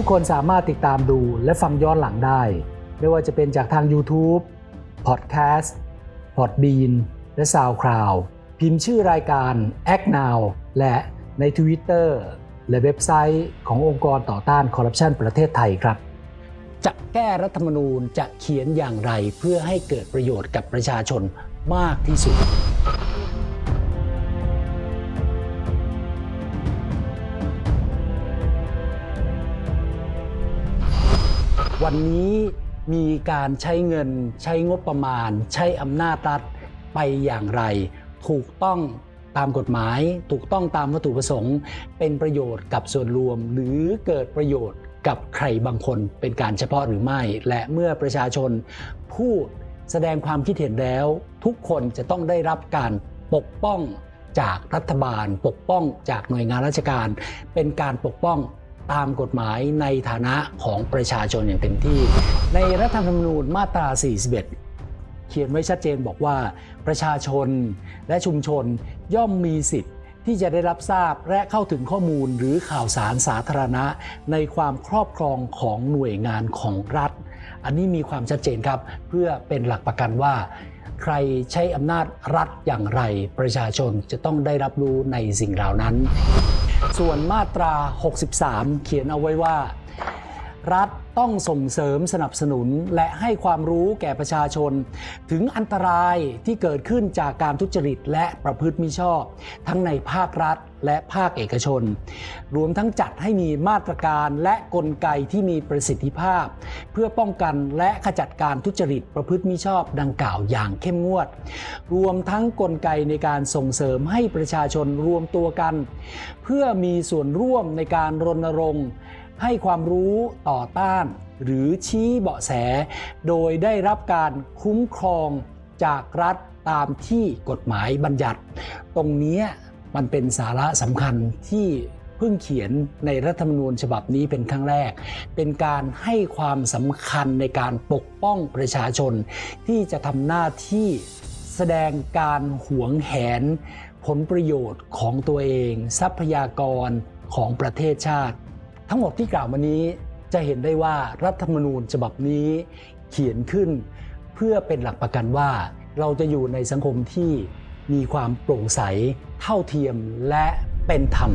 ทุกคนสามารถติดตามดูและฟังย้อนหลังได้ ไม่ว่าจะเป็นจากทาง YouTube Podcast Podbean และ SoundCloud พิมพ์ชื่อรายการ Act Now และใน Twitter และเว็บไซต์ขององค์กรต่อต้านคอร์รัปชันประเทศไทยครับ จะแก้รัฐธรรมนูญจะเขียนอย่างไรเพื่อให้เกิดประโยชน์กับประชาชนมากที่สุด วันนี้มีการใช้เงินใช้งบประมาณ ใช้อำนาจรัฐไปอย่างไร ถูกต้องตามกฎหมาย ถูกต้องตามวัตถุประสงค์ เป็นประโยชน์กับส่วนรวม หรือเกิดประโยชน์กับใครบางคนเป็นการเฉพาะหรือไม่ และเมื่อประชาชนพูดแสดงความคิดเห็นแล้ว ทุกคนจะต้องได้รับการปกป้องจากรัฐบาล ปกป้องจากหน่วยงานราชการ เป็นการปกป้อง ตามกฎหมายในฐานะของประชาชนอย่างเต็มที่ ในรัฐธรรมนูญมาตรา 41 เขียนไว้ชัดเจนบอกว่า ประชาชนและชุมชนย่อมมีสิทธิ์ที่จะได้รับทราบและเข้าถึงข้อมูลหรือข่าวสารสาธารณะ ในความครอบครองของหน่วยงานของรัฐ อันนี้มีความชัดเจนครับ เพื่อเป็นหลักประกันว่า ใครใช้อำนาจรัฐอย่างไร ประชาชนจะต้องได้รับรู้ในสิ่งเหล่านั้น ส่วนมาตรา 63 เขียนเอาไว้ว่า รัฐ ต้องส่งเสริมสนับสนุนและให้ความรู้แก่ประชาชน ถึงอันตรายที่เกิดขึ้นจากการทุจริตและประพฤติมิชอบ ทั้งในภาครัฐและภาคเอกชน รวมทั้งจัดให้มีมาตรการและกลไกที่มีประสิทธิภาพ เพื่อป้องกันและขจัดการทุจริตประพฤติมิชอบดังกล่าวอย่างเข้มงวด รวมทั้งกลไกในการส่งเสริมให้ประชาชนรวมตัวกัน เพื่อมีส่วนร่วมในการรณรงค์ ให้ความรู้ต่อต้าน หรือชี้เบาะแส โดยได้รับการคุ้มครองจากรัฐตามที่กฎหมายบัญญัติ ตรงนี้มันเป็นสาระสำคัญที่เพิ่งเขียนในรัฐธรรมนูญฉบับนี้เป็นครั้งแรก เป็นการให้ความสำคัญในการปกป้องประชาชน ที่จะทำหน้าที่แสดงการหวงแหน ผลประโยชน์ของตัวเอง ทรัพยากรของประเทศชาติ ทั้งหมดที่กล่าวมานี้จะเห็นได้ว่ารัฐธรรมนูญฉบับนี้เขียนขึ้น เพื่อเป็นหลักประกันว่าเราจะอยู่ในสังคมที่มีความโปร่งใส เท่าเทียมและเป็นธรรม